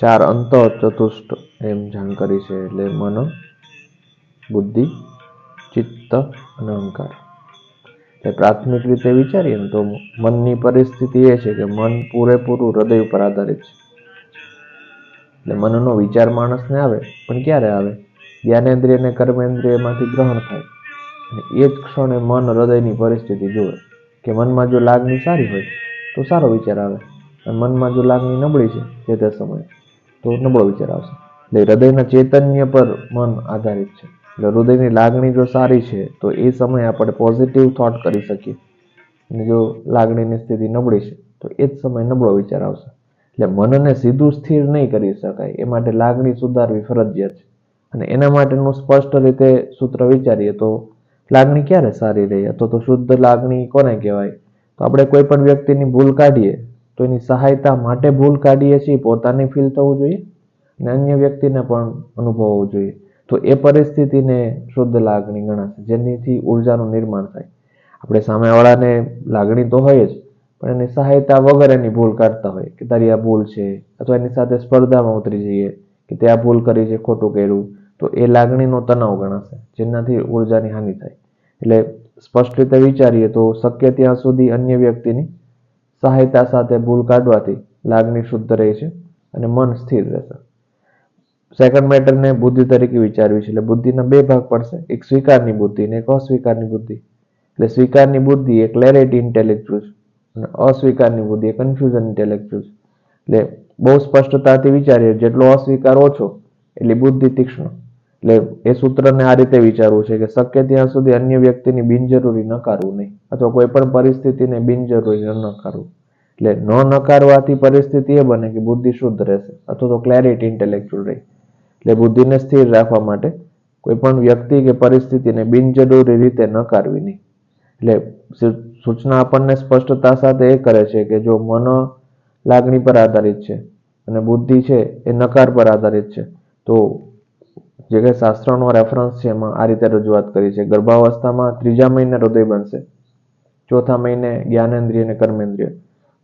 ચાર અંત ચતુષ્ટ, એમ જાણકારી છે એટલે મન, બુદ્ધિ, ચિત્ત અને અહંકાર. એટલે પ્રાથમિક રીતે વિચારીએ ને તો મનની પરિસ્થિતિ એ છે કે મન પૂરેપૂરું હૃદય ઉપર આધારિત છે. એટલે મનનો વિચાર માણસને આવે, પણ ક્યારે આવે? જ્ઞાનેન્દ્રિય અને કર્મેન્દ્રિયમાંથી ગ્રહણ થાય. અને એ જ ક્ષણે મન હૃદયની પરિસ્થિતિ જુએ. કે મનમાં જો લાગણી સારી હોય, તો સારો વિચાર આવે. અને મનમાં જો લાગણી નબળી છે જે તે સમયે. તો નબળો વિચાર આવશે. એટલે હૃદયના ચૈતન્ય પર મન આધારિત છે. એટલે હૃદયની લાગણી જો સારી છે, તો એ સમયે આપણે પોઝિટિવ થોટ કરી શકીએ. અને જો લાગણીની સ્થિતિ નબળી છે, તો એ જ સમયે નબળો વિચાર આવશે. એટલે મનને સીધું સ્થિર નહીં કરી શકાય. એ માટે લાગણી સુધારવી ફરજિયાત છે. અને એના માટેનું સ્પષ્ટ રીતે સૂત્ર વિચારીએ તો લાગણી ક્યારે સારી રહી? અથવા તો શુદ્ધ લાગણી કોને કહેવાય? તો આપણે કોઈ પણ વ્યક્તિની ભૂલ કાઢીએ તો એની સહાયતા માટે ભૂલ કાઢીએ છીએ, પોતાને ફીલ થવું જોઈએ અને અન્ય વ્યક્તિને પણ અનુભવવું જોઈએ. તો એ પરિસ્થિતિને શુદ્ધ લાગણી ગણાશે, જેનીથી ઉર્જાનું નિર્માણ થાય. આપણે સામેવાળાને લાગણી તો હોય જ, પણ એની સહાયતા વગર એની ભૂલ કાઢતા હોય કે તારી આ ભૂલ છે, અથવા એની સાથે સ્પર્ધામાં ઉતરી જઈએ કે તે આ ભૂલ કરી છે, ખોટું કર્યું, તો એ લાગણીનો તણાવ ગણાશે, જેનાથી ઉર્જાની હાનિ થાય. એટલે સ્પષ્ટ રીતે વિચારીએ તો શક્ય ત્યાં સુધી અન્ય વ્યક્તિની સહાયતા સાથે ભૂલ કાઢવાથી લાગણી શુદ્ધ રહે છે અને મન સ્થિર રહેશે. સેકન્ડ મેટરને બુદ્ધિ તરીકે વિચારવી છે એટલે બુદ્ધિના બે ભાગ પડશે. એક સ્વીકારની બુદ્ધિ અને એક અસ્વીકારની બુદ્ધિ. એટલે સ્વીકારની બુદ્ધિ એ ક્લેરિટી ઇન્ટેલેક્ચ્યુઅલ અને અસ્વીકારની બુદ્ધિ એ કન્ફ્યુઝન ઇન્ટેલેક્ચ્યુઅલ એટલે બહુ સ્પષ્ટતાથી વિચારીએ જેટલો અસ્વીકાર ઓછો, એટલી બુદ્ધિ તીક્ષ્ણ. એટલે એ સૂત્રને આ રીતે વિચારવું છે કે શક્ય ત્યાં સુધી અન્ય વ્યક્તિની બિનજરૂરી નકારવું નહીં. અથવા કોઈ પણ પરિસ્થિતિને બિનજરૂરી ન નકારવું. એટલે ન નકારવાથી પરિસ્થિતિ એ બને કે બુદ્ધિ શુદ્ધ રહેશે અથવા તો ક્લેરિટી ઇન્ટેલેક્ચ્યુઅલ રહે. એટલે બુદ્ધિને સ્થિર રાખવા માટે કોઈ પણ વ્યક્તિ કે પરિસ્થિતિને બિનજરૂરી રીતે નકારવી નહીં. એટલે સૂચના આપણને સ્પષ્ટતા સાથે એ કરે છે કે જો મન લાગણી પર આધારિત છે અને બુદ્ધિ છે એ નકાર પર આધારિત છે, તો જે કંઈ શાસ્ત્રનો રેફરન્સ છે એમાં આ રીતે રજૂઆત કરી છે. ગર્ભાવસ્થામાં ત્રીજા મહિને હૃદય બનશે. ચોથા મહિને જ્ઞાનેન્દ્રિય અને કર્મેન્દ્રિય.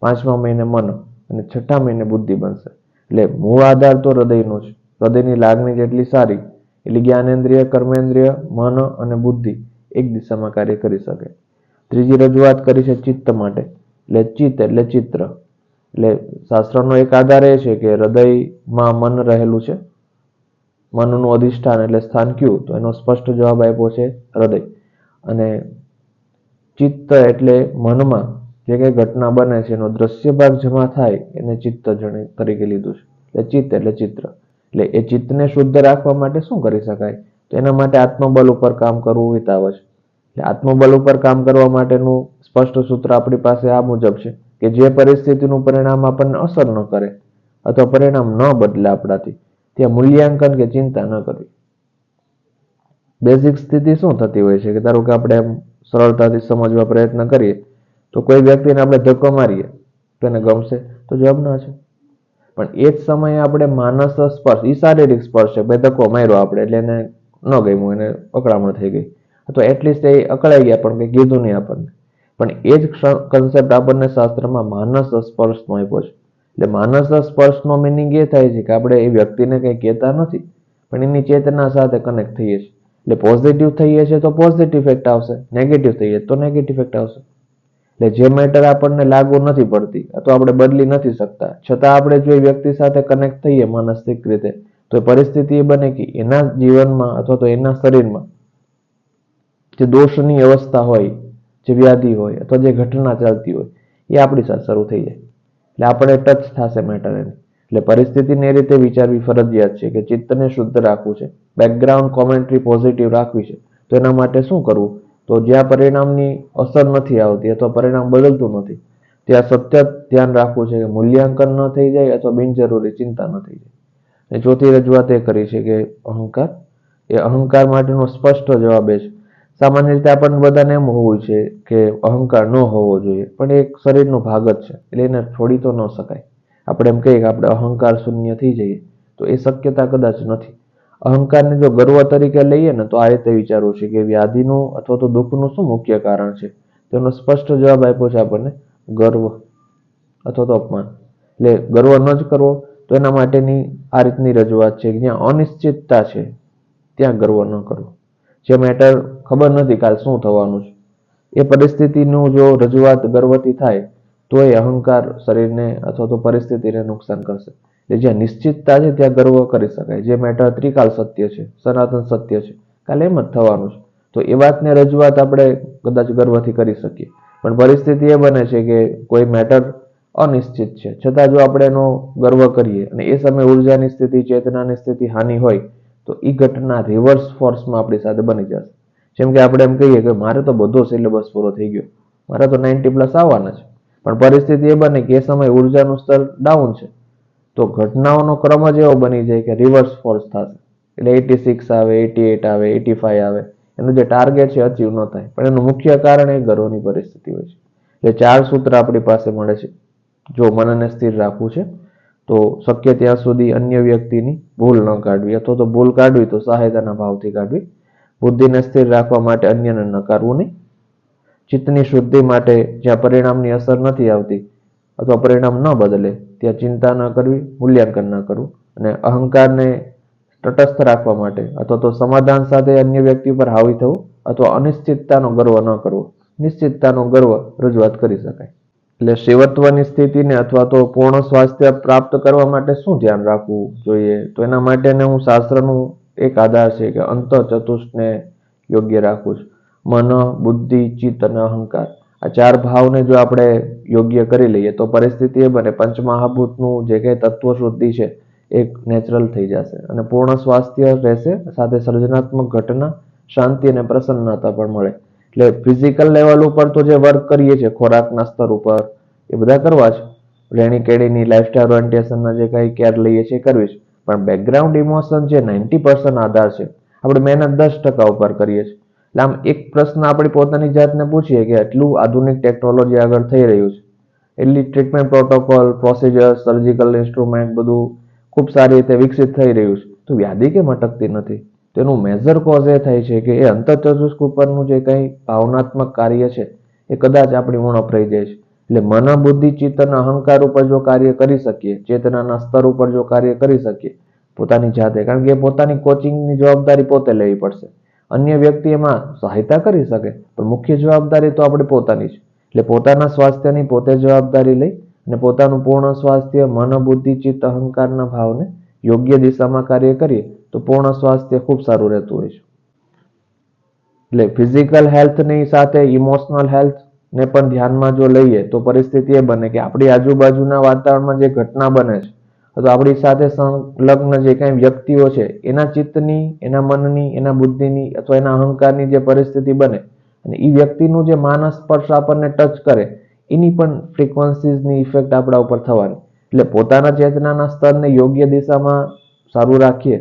પાંચમા મહિને મન અને છઠ્ઠા મહિને બુદ્ધિ બનશે. એટલે મૂળ આધાર તો હૃદયનો છે હૃદયની લાગણી જેટલી સારી, એટલે જ્ઞાનેન્દ્રિય, કર્મેન્દ્રિય, મન અને બુદ્ધિ એક દિશામાં કાર્ય કરી શકે. ત્રીજી રજૂઆત કરી છે ચિત્ત માટે. એટલે ચિત્ત એટલે ચિત્ર. એટલે શાસ્ત્રનો એક આધાર એ છે કે હૃદયમાં મન રહેલું છે. મનનું અધિષ્ઠાન એટલે સ્થાન કયું? તો એનો સ્પષ્ટ જવાબ આપ્યો છે હૃદય. અને ચિત્ત એટલે મનમાં જે કંઈ ઘટના બને છે, એનો દ્રશ્ય ભાગ જમા થાય, એને ચિત્ત જણે તરીકે લીધું છે. એટલે ચિત્ત એટલે ચિત્ર. એટલે એ ચિત્તને શુદ્ધ રાખવા માટે શું કરી શકાય? તો એના માટે આત્મબલ ઉપર કામ કરવું હિતાવ છે. એટલે આત્મબલ ઉપર કામ કરવા માટેનું સ્પષ્ટ સૂત્ર આપણી પાસે આ મુજબ છે કે જે પરિસ્થિતિનું પરિણામ આપણને અસર ન કરે અથવા પરિણામ ન બદલે આપણાથી. ત્યાં મૂલ્યાંકન કે ચિંતા ન કરવી. બેઝિક સ્થિતિ શું થતી હોય છે કે ધારો કે આપણે સરળતાથી સમજવા પ્રયત્ન કરીએ, તો કોઈ વ્યક્તિને આપણે ધક્કો મારીએ, તો એને ગમશે, તો જવાબ ના છે. પણ એ જ સમયે આપણે માનસ સ્પર્શ એ શારીરિક સ્પર્શ છે, ભાઈ ધક્કો માર્યો આપણે એટલે એને ન ગમ્યું, એને અકળામણ થઈ ગઈ. તો એટલીસ્ટ એ અકળાઈ ગયા પણ કંઈ કીધું નહીં આપણને. પણ એ જ કન્સેપ્ટ આપણને શાસ્ત્રમાં માનસ સ્પર્શનો આપ્યો છે. એટલે માનસ સ્પર્શનો મિનિંગ એ થાય છે કે આપણે એ વ્યક્તિને કંઈ કહેતા નથી, પણ એની ચેતના સાથે કનેક્ટ થઈએ છીએ. એટલે પોઝિટિવ થઈએ છીએ તો પોઝિટિવ ઇફેક્ટ આવશે નેગેટિવ થઈએ તો નેગેટિવ ઇફેક્ટ આવશે. એટલે જે મેટર આપણને લાગુ નથી પડતી, અથવા આપણે બદલી નથી શકતા, છતાં આપણે જો એ વ્યક્તિ સાથે કનેક્ટ થઈએ માનસિક રીતે, તો એ પરિસ્થિતિ એ બને કે એના જીવનમાં અથવા તો એના શરીરમાં જે દોષની અવસ્થા હોય, જે વ્યાધિ હોય, અથવા જે ઘટના ચાલતી હોય, એ આપણી સાથે શરૂ થઈ જાય. એટલે આપણે ટચ થશે મેટર એની. એટલે પરિસ્થિતિને એ રીતે વિચારવી ફરજિયાત છે કે ચિત્તને શુદ્ધ રાખવું છે. બેકગ્રાઉન્ડ કોમેન્ટ્રી પોઝિટિવ રાખવી છે. તો એના માટે શું કરવું? તો જ્યાં પરિણામની અસર નથી આવતી અથવા પરિણામ બદલતું નથી, ત્યાં સતત ધ્યાન રાખવું છે કે મૂલ્યાંકન ન થઈ જાય અથવા બિનજરૂરી ચિંતા ન થઈ જાય. અને ચોથી રજૂઆત એ કરી છે કે અહંકાર, એ અહંકાર માટેનો સ્પષ્ટ જવાબ એ છે. સામાન્ય રીતે આપણને બધાને એમ હોવું છે કે અહંકાર ન હોવો જોઈએ, પણ એ એક શરીરનો ભાગ જ છે. એટલે એને છોડી તો ન શકાય. આપણે એમ કહીએ કે આપણે અહંકાર શૂન્ય થઈ જઈએ, તો એ શક્યતા કદાચ નથી. અહંકારને જો ગર્વ તરીકે લઈએ ને, તો આ રીતે વિચારવું છે કે વ્યાધિનું અથવા તો દુઃખનું શું મુખ્ય કારણ છે? તેનો સ્પષ્ટ જવાબ આપ્યો છે આપણને, ગર્વ અથવા તો અપમાન. એટલે ગર્વ ન જ કરવો, તો એના માટેની આ રીતની રજૂઆત છે જ્યાં અનિશ્ચિતતા છે, ત્યાં ગર્વ ન કરવો. જે મેટર ખબર નથી કાલ શું થવાનું છે. એ પરિસ્થિતિનું જો રજૂઆત ગર્વથી થાય, તો એ અહંકાર શરીરને અથવા તો પરિસ્થિતિને નુકસાન કરશે. એટલે જ્યાં નિશ્ચિતતા છે ત્યાં ગર્વ કરી શકાય. જે મેટર ત્રિકાલ સત્ય છે, સનાતન સત્ય છે, કાલે એમ જ થવાનું છે. તો એ વાતને રજૂઆત આપણે કદાચ ગર્વથી કરી શકીએ. પણ પરિસ્થિતિ એ બને છે કે કોઈ મેટર અનિશ્ચિત છે. છતાં જો આપણે એનો ગર્વ કરીએ અને એ સમયે ઉર્જાની સ્થિતિ, ચેતનાની સ્થિતિ હાનિ હોય, તો એ ઘટના રિવર્સ ફોર્સમાં આપણી સાથે બની જશે. જેમ કે આપણે એમ કહીએ કે મારે તો બધો સિલેબસ પૂરો થઈ ગયો. મારે તો નાઇન્ટી પ્લસ આવવાના છે. પણ પરિસ્થિતિ એ બને કે એ સમયે ઉર્જાનું સ્તર ડાઉન છે. તો ઘટનાઓનો ક્રમ જ એવો બની જાય કે રિવર્સ ફોર્સ થશે. એટલે એટી સિક્સ આવે એટી એટ આવે એટી ફાઈવ આવે. એનું જે ટાર્ગેટ છે અચીવ ન થાય. પણ એનું મુખ્ય કારણ એ ગર્વની પરિસ્થિતિ હોય છે. એટલે ચાર સૂત્ર આપણી પાસે મળે છે. જો મનને સ્થિર રાખવું છે, તો શક્ય ત્યાં સુધી અન્ય વ્યક્તિની ભૂલ ન કાઢવી. અથવા તો ભૂલ કાઢવી તો સહાયતાના ભાવથી કાઢવી. બુદ્ધિને સ્થિર રાખવા માટે અન્યને નકારવું નહીં. ચિત્તની શુદ્ધિ માટે જ્યાં પરિણામની અસર નથી આવતી અથવા પરિણામ ન બદલે, ત્યાં ચિંતા ન કરવી, મૂલ્યાંકન ન કરવું અને અહંકારને તટસ્થ રાખવા માટે અથવા તો સમાધાન સાથે અન્ય વ્યક્તિ પર હાવી થવું અથવા અનિશ્ચિતતાનો ગર્વ ન કરવો. નિશ્ચિતતાનો ગર્વ રજૂઆત કરી શકાય. એટલે શિવત્વની સ્થિતિને અથવા તો પૂર્ણ સ્વાસ્થ્ય પ્રાપ્ત કરવા માટે શું ધ્યાન રાખવું જોઈએ? તો એના માટેને હું શાસ્ત્રનું એક આધાર છે કે અંત ચતુષ્ટને યોગ્ય રાખવું છે. મન, બુદ્ધિ, ચિત્ત અને અહંકાર. આ ચાર ભાવને જો આપણે યોગ્ય કરી લઈએ તો પરિસ્થિતિ એ બને. પંચમહાભૂતનું જે કંઈ તત્વ શુદ્ધિ છે, એક નેચરલ થઈ જશે. અને પૂર્ણ સ્વાસ્થ્ય રહેશે, સાથે સર્જનાત્મક ઘટના, શાંતિ અને પ્રસન્નતા પણ મળે. એટલે ફિઝિકલ લેવલ ઉપર તો જે વર્ક કરીએ છીએ, ખોરાકના સ્તર ઉપર, એ બધા કરવા છે રહેણી કેળીની લાઈફસ્ટાઈલ ઓરિએન્ટેશનના જે કંઈ કેર લઈએ છીએ કરવી છે પણ બેકગ્રાઉન્ડ ઇમોશન જે નાઇન્ટી પર્સન્ટ આધાર છે. આપણે મહેનત દસ ટકા ઉપર કરીએ છીએ. એટલે આમ એક પ્રશ્ન આપણી પોતાની જાતને પૂછીએ કે આટલું આધુનિક ટેકનોલોજી આગળ થઈ રહ્યું છે. એટલી treatment protocol procedure surgical instrument બધું ખૂબ સારી રીતે વિકસિત થઈ રહ્યું છે. તો વ્યાધિ કેમ અટકતી નથી? તેનું મેજર કોઝ એ થાય છે કે એ અંતચતુષ્ક ઉપરનું જે કંઈ ભાવનાત્મક કાર્ય છે, એ કદાચ આપણી ઉણપ રહી જાય છે. એટલે મન, બુદ્ધિ, ચિત્ત અહંકાર ઉપર જો કાર્ય કરી શકીએ, ચેતનાના સ્તર ઉપર જો કાર્ય કરી શકીએ, પોતાની જાતે, કારણ કે પોતાની કોચિંગની જવાબદારી પોતે લેવી પડશે. અન્ય વ્યક્તિ એમાં સહાયતા કરી શકે, પણ મુખ્ય જવાબદારી તો આપણે પોતાની છે એટલે પોતાના સ્વાસ્થ્યની પોતે જવાબદારી લઈ અને પોતાનું પૂર્ણ સ્વાસ્થ્ય, મન, બુદ્ધિ, ચિત્ત, અહંકારના ભાવને યોગ્ય દિશામાં કાર્ય કરીએ, તો પૂર્ણ સ્વાસ્થ્ય ખૂબ સારું રહેતું હોય છે. એટલે ફિઝિકલ હેલ્થની સાથે ઇમોશનલ હેલ્થ ને પણ ધ્યાનમાં જો લઈએ તો પરિસ્થિતિ એ બને કે આપણી આજુબાજુના વાતાવરણમાં જે ઘટના બને છે, અથવા આપણી સાથે સંલગ્ન જે કાંઈ વ્યક્તિઓ છે, એના ચિત્તની, એના મનની, એના બુદ્ધિની અથવા એના અહંકારની જે પરિસ્થિતિ બને અને એ વ્યક્તિનું જે માનસ સ્પર્શ આપણને ટચ કરે, એની પણ ફ્રીક્વન્સીઝની ઇફેક્ટ આપણા ઉપર થવાની. એટલે પોતાના ચેતનાના સ્તરને યોગ્ય દિશામાં સારું રાખીએ,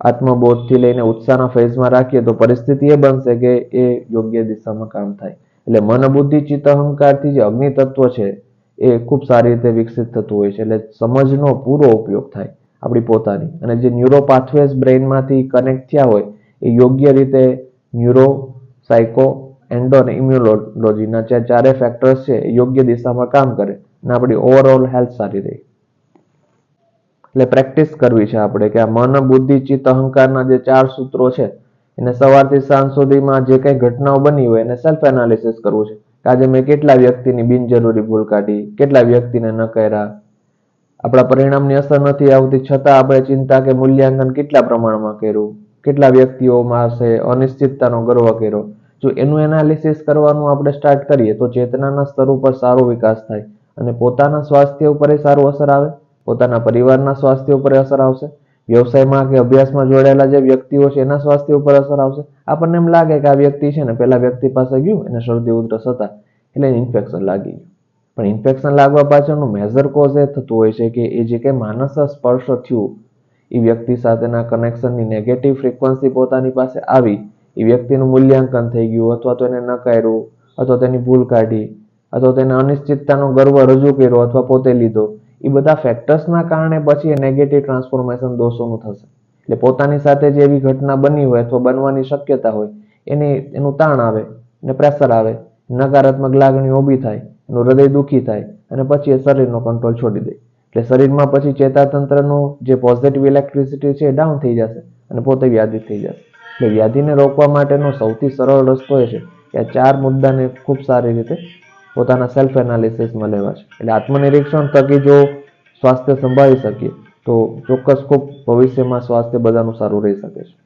આત્મબોધથી લઈને ઉત્સાહના ફેઝમાં રાખીએ તો પરિસ્થિતિ એ બનશે કે એ યોગ્ય દિશામાં કામ થાય. એટલે મન બુદ્ધિ ચિત્ત, અહંકારથી જે અગ્નિ તત્વ છે, એ ખૂબ સારી રીતે વિકસિત થતું હોય છે. એટલે સમજનો પૂરો ઉપયોગ થાય આપણી પોતાની. અને જે ન્યુરો પાથવેઝ બ્રેઇનમાંથી કનેક્ટ થયા હોય, એ યોગ્ય રીતે ન્યુરો સાયકો એન્ડો અને ઇમ્યુનોલોજીના જે ચારે ફેક્ટર્સ છે, એ યોગ્ય દિશામાં કામ કરે અને આપણી ઓવરઓલ હેલ્થ સારી રહે. એટલે પ્રેક્ટિસ કરવી છે આપણે કે આ મન બુદ્ધિ ચિત્ત, અહંકારના જે ચાર સૂત્રો છે એને સવારથી સાંજ સુધીમાં જે કંઈ ઘટનાઓ બની હોય એને સેલ્ફ એનાલિસિસ કરવું છે. કે આજે મેં કેટલા વ્યક્તિની બિનજરૂરી ભૂલ કાઢી, કેટલા વ્યક્તિને ન કર્યા? આપણા પરિણામની અસર નથી આવતી, છતાં આપણે ચિંતા કે મૂલ્યાંકન કેટલા પ્રમાણમાં કર્યું? કેટલા વ્યક્તિઓમાં હશે? અનિશ્ચિતતાનો ગર્વ કર્યો? જો એનું એનાલિસિસ કરવાનું આપણે સ્ટાર્ટ કરીએ, તો ચેતનાના સ્તર ઉપર સારો વિકાસ થાય અને પોતાના સ્વાસ્થ્ય ઉપર સારું અસર આવે. પોતાના પરિવારના સ્વાસ્થ્ય ઉપર અસર આવશે. વ્યવસાયમાં કે અભ્યાસમાં જોડાયેલા જે વ્યક્તિઓ છે, એના સ્વાસ્થ્ય ઉપર અસર આવશે. આપણને એમ લાગે કે આ વ્યક્તિ છે ને પેલા વ્યક્તિ પાસે ગયું, એને શરદી, ઉધરસ હતા, એટલે ઇન્ફેક્શન લાગી ગયું. પણ ઇન્ફેક્શન લાગવા પાછળનું મેજર કોઝ એ થતું હોય છે કે એ જે કંઈ માનસ સ્પર્શ થયું, એ વ્યક્તિ સાથેના કનેક્શનની નેગેટિવ ફ્રિકવન્સી પોતાની પાસે આવી, એ વ્યક્તિનું મૂલ્યાંકન થઈ ગયું, અથવા તો એને નકાર્યું, અથવા તેની ભૂલ કાઢી, અથવા તેને અનિશ્ચિતતાનો ગર્વ રજૂ કર્યો, અથવા પોતે લીધો એ બધા ફેક્ટર્સના કારણે પછી એ નેગેટિવ ટ્રાન્સફોર્મેશન દોષોનું થશે. એટલે પોતાની સાથે જે એવી ઘટના બની હોય અથવા બનવાની શક્યતા હોય, એની, એનું તાણ આવે, ને પ્રેશર આવે, નકારાત્મક લાગણી ઊભી થાય, એનું હૃદય દુઃખી થાય, અને પછી એ શરીરનો કંટ્રોલ છોડી દે. એટલે શરીરમાં પછી ચેતાતંત્રનું જે પોઝિટિવ ઇલેક્ટ્રિસિટી છે એ ડાઉન થઈ જશે, અને પોતે વ્યાધિ થઈ જશે. એટલે વ્યાધિને રોકવા માટેનો સૌથી સરળ રસ્તો એ છે કે આ ચાર મુદ્દાને ખૂબ સારી રીતે પોતાના સેલ્ફ એનાલિસિસમાં લેવા છે. એટલે આત્મનિરીક્ષણ થકી જો સ્વાસ્થ્ય સંભાળી શકીએ, તો ચોક્કસ ખૂબ ભવિષ્યમાં સ્વાસ્થ્ય બધાનું સારું રહી શકે છે.